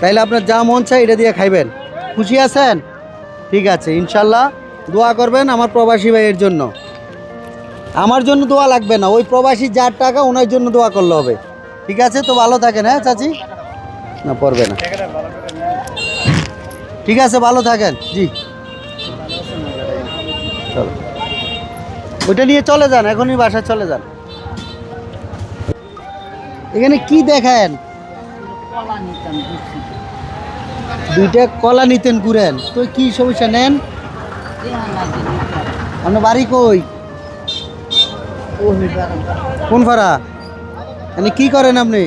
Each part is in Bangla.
তাইলে আপনার যা মন চায় এটা দিয়ে খাইবেন। খুশি আছেন? ঠিক আছে, ইনশাল্লাহ দোয়া করবেন আমার প্রবাসী ভাইয়ের জন্য। আমার জন্য দোয়া লাগবে না, ওই প্রবাসী যার টাকা ওনার জন্য দোয়া করলে হবে। ঠিক আছে, তো ভালো থাকেন হ্যাঁ চাচি? না, পড়বে না। ঠিক আছে, ভালো থাকেন, জি। চলো। ওইটা নিয়ে চলে যান, এখনই বাসায় চলে যান। এখানে কি দেখেন? কলা নিতাম দুইটা কলা নিতেন ঘুরেন তো কি সমস্যা নেন? আপনার বাড়ি কই? কোন ফাড়া মানে কি করেন আপনি?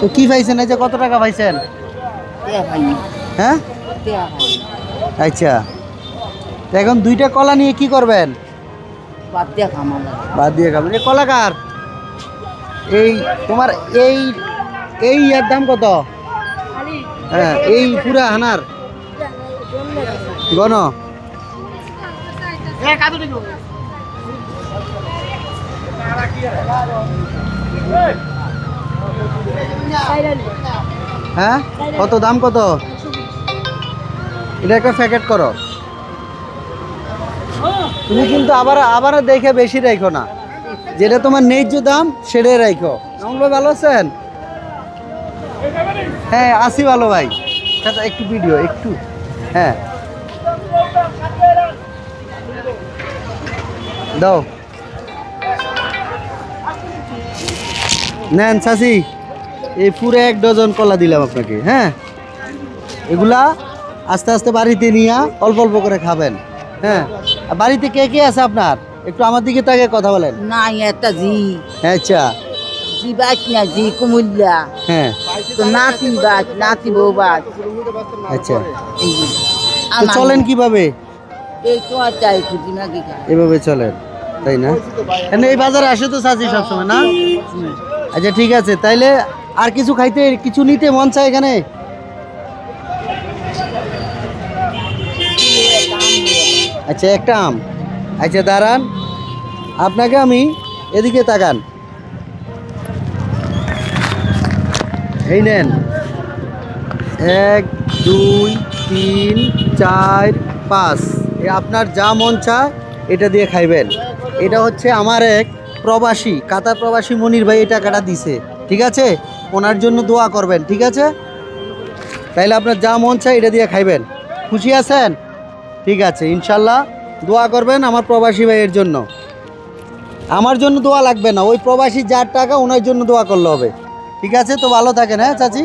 তো কি পাইছেন? এই যে কত টাকা পাইছেন? হ্যাঁ? আচ্ছা। এখন দুইটা কলা নিয়ে কি করবেন? বাদ দেয়া খামা বাদ দিয়ে খাবেন এই কলা কার? এই তোমার এই এই ইয়ার দাম কত? হ্যাঁ এই পুরা হানার। গণ। হ্যাঁ কত দাম কত? এটা একটা প্যাকেট করো। তুমি কিন্তু আবার আবার দেখে বেশি রাখো না। যেটা তোমার ন্যায্য দাম সেটাই রাখো ভাই ভালো আছেন? হ্যাঁ আসি ভালো ভাই। চাচা একটু ভিডিও একটু। হ্যাঁ। দাও। নেন চাচি এই পুরো এক ডজন কলা দিলাম আপনাকে হ্যাঁ। এগুলা আস্তে আস্তে বাড়িতে নিয়ে অল্প অল্প করে খাবেন হ্যাঁ। বাড়িতে কে কে আছে আপনার? একটু আমার দিকে তাকে কথা বলেন। না একটা জি। আচ্ছা। জি বাচ না জি কুমুল্লা হ্যাঁ তো নাতি বাচ নাতি বউ বাচ আচ্ছা তো চলেন কীভাবে? এই তো চাই খুঁজি না কি এভাবে চলেন তাই না? কেন এই বাজারে আসে তো চাচি সবসময় না? আচ্ছা ঠিক আছে তাইলে আর কিছু খাইতে কিছু নিতে মন চায় এখানে? আচ্ছা একটা আম। আচ্ছা দাঁড়ান। আপনাকে আমি এদিকে তাকান। এই নেন। এক, দুই, তিন, চার, পাঁচ। আপনার যা মন চায়, এটা দিয়ে খাইবেন। এটা হচ্ছে আমার এক প্রবাসী, কাতার প্রবাসী মনির ভাই এই টাকাটা দিছে। ঠিক আছে? ওনার জন্য দোয়া করবেন, ঠিক আছে? তাইলে আপনার যা মন চায়, এটা দিয়ে খাইবেন। খুশি আছেন? ঠিক আছে, ইনশাল্লাহ দোয়া করবেন আমার প্রবাসী ভাইয়ের জন্য। আমার জন্য দোয়া লাগবে না, ওই প্রবাসী যার টাকা, ওনার জন্য দোয়া করলে হবে। ঠিক আছে? তো ভালো থাকেন হ্যাঁ চাচি?